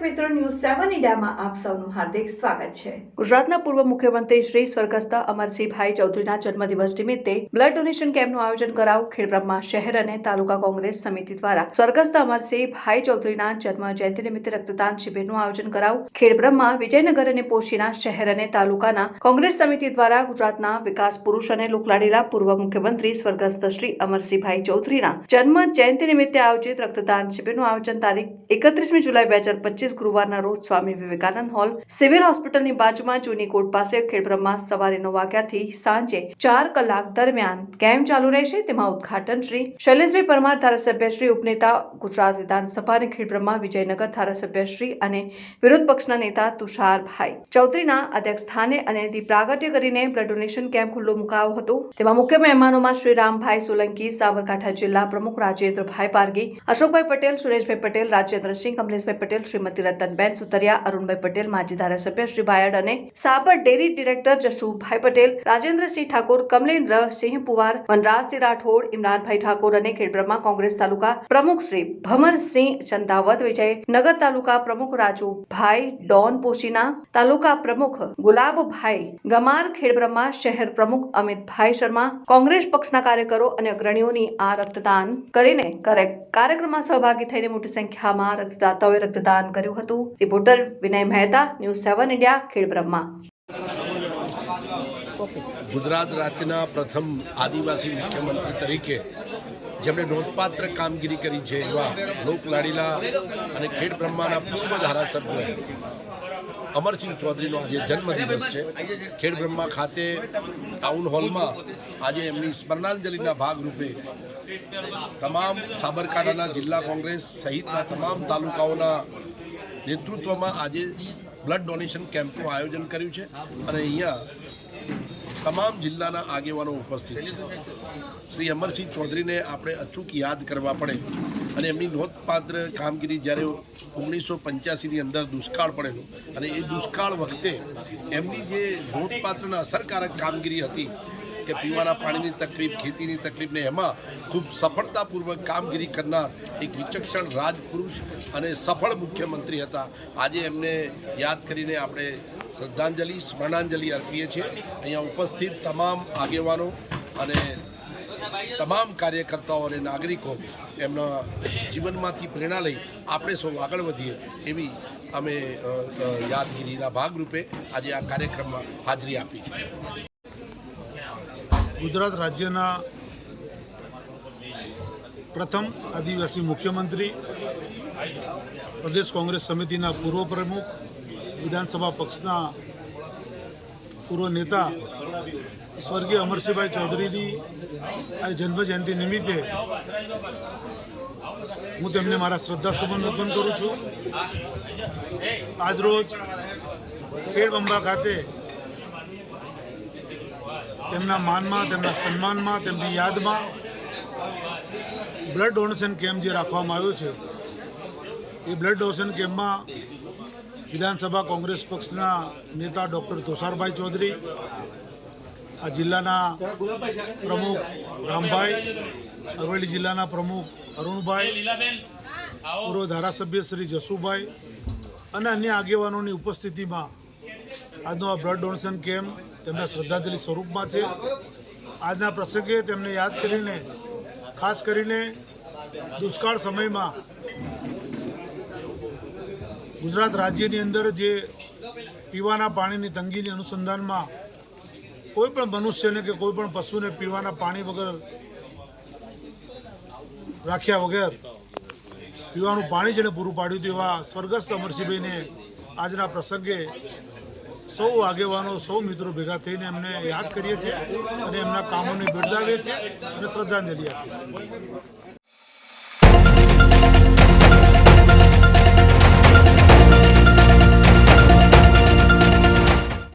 મીડિયામાં આપ સૌનું હાર્દિક સ્વાગત છે. ગુજરાતના પૂર્વ મુખ્યમંત્રી શ્રી સ્વર્ગસ્થ અમરસિંહભાઈ ચૌધરીના જન્મદિવસ નિમિત્તે બ્લડ ડોનેશન કેમ્પનું આયોજન કરાવ ખેડબ્રહ્મા શહેર અને તાલુકા કોંગ્રેસ સમિતિ દ્વારા સ્વર્ગસ્થ અમરસિંહભાઈ ચૌધરીના જન્મ જયંતિ નિમિત્તે રક્તદાન શિબિરનું આયોજન કરાવ ખેડબ્રહ્મા, વિજયનગર અને પોશીના શહેર અને તાલુકાના કોંગ્રેસ સમિતિ દ્વારા ગુજરાતના વિકાસ પુરુષ અને લોકલાડીલા પૂર્વ મુખ્યમંત્રી સ્વર્ગસ્થ શ્રી અમરસિંહભાઈ ચૌધરીના જન્મ જયંતિ નિમિત્તે આયોજિત રક્તદાન શિબિરનું આયોજન તારીખ એકત્રીસમી જુલાઈ બે હજાર પચીસ ગુરુવારના રોજ સ્વામી વિવેકાનંદ હોલ સિવિલ હોસ્પિટલની બાજુમાં જૂની પાસે ખેડબ્રહ્મા સવારે નવ વાગ્યાથી સાંજે ચાર કલાક દરમિયાન કેમ્પ ચાલુ રહેશે. તેમાં ઉદઘાટન શ્રી શૈલેષભાઈ પરમાર, ધારાસભ્ય શ્રી ઉપનેતા, ગુજરાત વિધાનસભા અને ખેડબ્રહ્મા વિજયનગર ધારાસભ્ય શ્રી અને વિરોધ પક્ષના નેતા તુષારભાઈ ચૌધરીના અધ્યક્ષ સ્થાને અને દીપ પ્રાગટ્ય કરીને બ્લડ ડોનેશન કેમ્પ ખુલ્લો મુકાયો હતો. તેમાં મુખ્ય મહેમાનોમાં શ્રી રામભાઈ સોલંકી, સાબરકાંઠા જિલ્લા પ્રમુખ રાજેન્દ્રભાઈ પારગી અશોકભાઈ પટેલ, સુરેશભાઈ પટેલ, રાજેન્દ્રસિંહ, કમલેશભાઈ પટેલ, શ્રીમતી રતનબેન સુતરિયા, અરુણભાઈ પટેલ, માજી ધારાસભ્ય શ્રી બાયડ અને સાબર ડેરી ડિરેક્ટર જશુભાઈ પટેલ, રાજેન્દ્રસિંહ ઠાકોર, કમલેન્દ્ર સિંહ પુવાર, વનરાજસિંહ રાઠોડ, ઇમરાનભાઈ ઠાકોર અને ખેડબ્રહ્મા કોંગ્રેસ તાલુકા પ્રમુખ શ્રી ભમરસિંહ ચંદાવત વિજયનગર તાલુકા પ્રમુખ રાજુભાઈ ડોન પોશીના તાલુકા પ્રમુખ ગુલાબભાઈ ગમાર, ખેડબ્રહ્મા શહેર પ્રમુખ અમિતભાઈ શર્મા, કોંગ્રેસ પક્ષના કાર્યકરો અને અગ્રણીઓની આ રક્તદાન કરીને કરે- કાર્યક્રમમાં સહભાગી થઈને મોટી સંખ્યામાં રક્તદાતાઓએ રક્તદાન કર્યું. હતું. Reporter Vinay Mehta news seven India Khedbrahma. Gujarat રાજ્યના પ્રથમ આદિવાસી મુખ્યમંત્રી તરીકે જેમણે નોંધપાત્ર કામગીરી કરી છે એવા લોકલાડીલા અને ખેડ બ્રહ્માના પૂર્વ ધારાસભ્ય અમરસિંહ ચૌધરીનો આજે જન્મદિવસ છે. ખેડ બ્રહ્મા ખાતે ટાઉન હોલમાં આજે એમની સ્મરણાંજલિના ભાગરૂપે તમામ સાબરકાંઠાના જિલ્લા કોંગ્રેસ સહિતના તમામ તાલુકાઓના નેતૃત્વમાં આજે બ્લડ ડોનેશન કેમ્પનું આયોજન કર્યું છે અને અહીંયા તમામ જિલ્લાના આગેવાનો ઉપસ્થિત છે. શ્રી અમરસિંહ ચૌધરીને આપણે અચૂક યાદ કરવા પડે અને એમની નોંધપાત્ર કામગીરી જ્યારે ઓગણીસો પંચ્યાસીની અંદર દુષ્કાળ પડેલો અને એ દુષ્કાળ વખતે એમની જે નોંધપાત્ર અસરકારક કામગીરી હતી કે પીવાના પાણીની તકલીફ, ખેતીની તકલીફને એમાં ખૂબ સફળતાપૂર્વક કામગીરી કરનાર એક વિચક્ષણ રાજપુરુષ અને સફળ મુખ્યમંત્રી હતા. આજે એમને યાદ કરીને આપણે શ્રદ્ધાંજલિ, સ્મરણાંજલિ અર્પીએ છીએ. અહીંયા ઉપસ્થિત તમામ આગેવાનો અને તમામ કાર્યકર્તાઓ અને નાગરિકો એમના જીવનમાંથી પ્રેરણા લઈ આપણે સૌ આગળ વધીએ એવી અમે યાદગીરીના ભાગરૂપે આજે આ કાર્યક્રમમાં હાજરી આપી છે. ગુજરાત રાજ્યના પ્રથમ આદિવાસી મુખ્યમંત્રી, પ્રદેશ કોંગ્રેસ સમિતિના પૂર્વ પ્રમુખ, વિધાનસભા પક્ષના પૂર્વ નેતા સ્વર્ગીય અમરસિંહભાઈ ચૌધરીની આ જન્મજયંતિ નિમિત્તે હું તેમને મારા શ્રદ્ધાસુમન અર્પણ કરું છું. આજરોજ ખેડબંબા ખાતે તેમના માનમાં, તેમના સન્માનમાં, તેમની યાદમાં બ્લડ ડોનેશન કેમ્પ જે રાખવામાં આવ્યો છે, એ બ્લડ ડોનેશન કેમ્પમાં વિધાનસભા કોંગ્રેસ પક્ષના નેતા ડૉક્ટર તુષારભાઈ ચૌધરી, આ જિલ્લાના પ્રમુખ રામભાઈ, અરવલ્લી જિલ્લાના પ્રમુખ અરુણભાઈ, પૂર્વ ધારાસભ્ય શ્રી જસુભાઈ અને અન્ય આગેવાનોની ઉપસ્થિતિમાં આજનો આ બ્લડ ડોનેશન કેમ્પ તેમના શ્રદ્ધાંજલિ સ્વરૂપમાં છે. આજના પ્રસંગે તેમને યાદ કરીને, ખાસ કરીને દુષ્કાળ સમયમાં ગુજરાત રાજ્યની અંદર જે પીવાના પાણીની તંગીની અનુસંધાનમાં કોઈ પણ મનુષ્યને કે કોઈ પણ પશુને પીવાના પાણી વગર રાખ્યા વગર પીવાનું પાણી જેણે પૂરું પાડ્યું હતું એવા સ્વર્ગસ્થ અમરસિંહભાઈને આજના પ્રસંગે સૌ આગેવાનો, સૌ મિત્રો ભેગા થઈને એમને યાદ કરીએ છીએ અને એમના કામોને બિરદાવીએ છીએ અને શ્રદ્ધાંજલિ આપીએ છીએ.